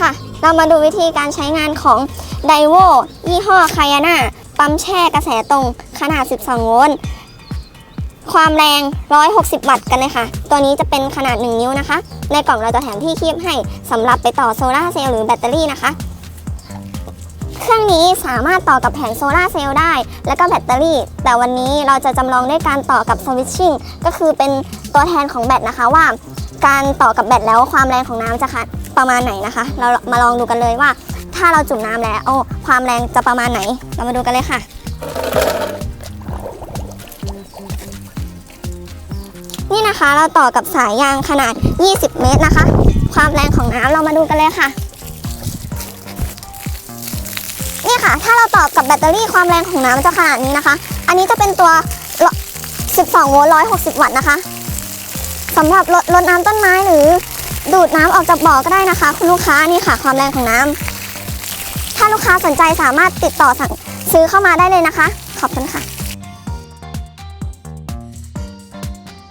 ค่ะ เรามาดูวิธีการใช้งานของไดโวยี่ห้อคายาน่าปั๊มแช่กระแสตรงขนาด 12 โวลต์ ความแรง 160 วัตต์กันเลยค่ะ ตัวนี้จะเป็นขนาด 1 นิ้วนะคะ ในกล่องเราจะแถมที่คีบให้สำหรับไปต่อโซลาเซลล์หรือแบตเตอรี่นะคะ เครื่องนี้สามารถต่อกับแผงโซลาเซลล์ได้ และก็แบตเตอรี่ แต่วันนี้เราจะจำลองด้วยการต่อกับสวิตชิ่งก็คือเป็นตัวแทนของแบตนะคะว่า การต่อกับแบตแล้วความแรงของน้ำจะคะประมาณไหนนะคะ เรามาลองดูกันเลยว่า ถ้าเราจุ่มน้ำแล้วโอ้ความแรงจะประมาณไหน เรามาดูกันเลยค่ะ นี่นะคะเราต่อกับสายยางขนาด 20 เมตรนะคะ ความแรงของน้ำเรามาดูกันเลยค่ะนี่ค่ะ ถ้าเราต่อกับแบตเตอรี่ความแรงของน้ำจะขนาดนี้นะคะ อันนี้จะเป็นตัว 12 โวลต์ 160 วัตต์นะคะ สำหรับรดรดน้ำต้นไม้หรือดูดน้ำออกจากบ่อก็ได้นะคะ คุณลูกค้านี่ค่ะความแรงของน้ำถ้าลูกค้าสนใจสามารถติดต่อสั่งซื้อเข้ามาได้เลยนะคะ ขอบคุณค่ะ